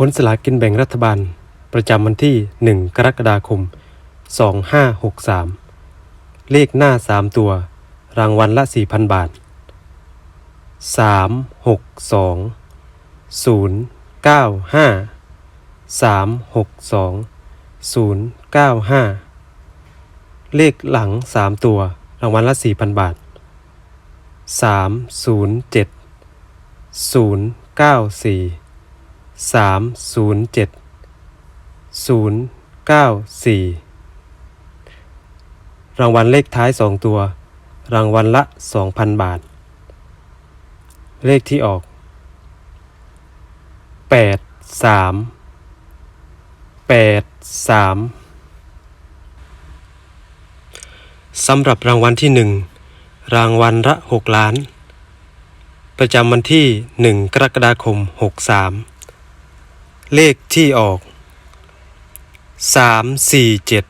ผลสลากินแบ่งรัฐบาล ประจำวันที่ 1 กรกฎาคม 2563 เลขหน้า 3 ตัว รางวัลละ 4,000 บาท 3 6 2 0 9 5 3 6 2 0 9 5 เลขหลัง 3 ตัว รางวัลละ 4,000 บาท 3 0 7 0 9 4 3 0 7 0 9 4รางวัลเลขท้าย2ตัว รางวัลละ2,000บาท เลขที่ออก8 3 8 3สำหรับรางวัลที่1รางวัลละ6ล้าน ประจำวันที่1กรกฎาคม63 เลขที่ออก3 4 7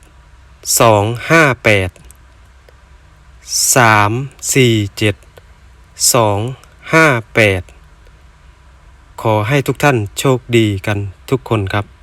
2 5 8 3 4 7 2 5 8ขอให้ทุกท่านโชคดีกันทุกคนครับ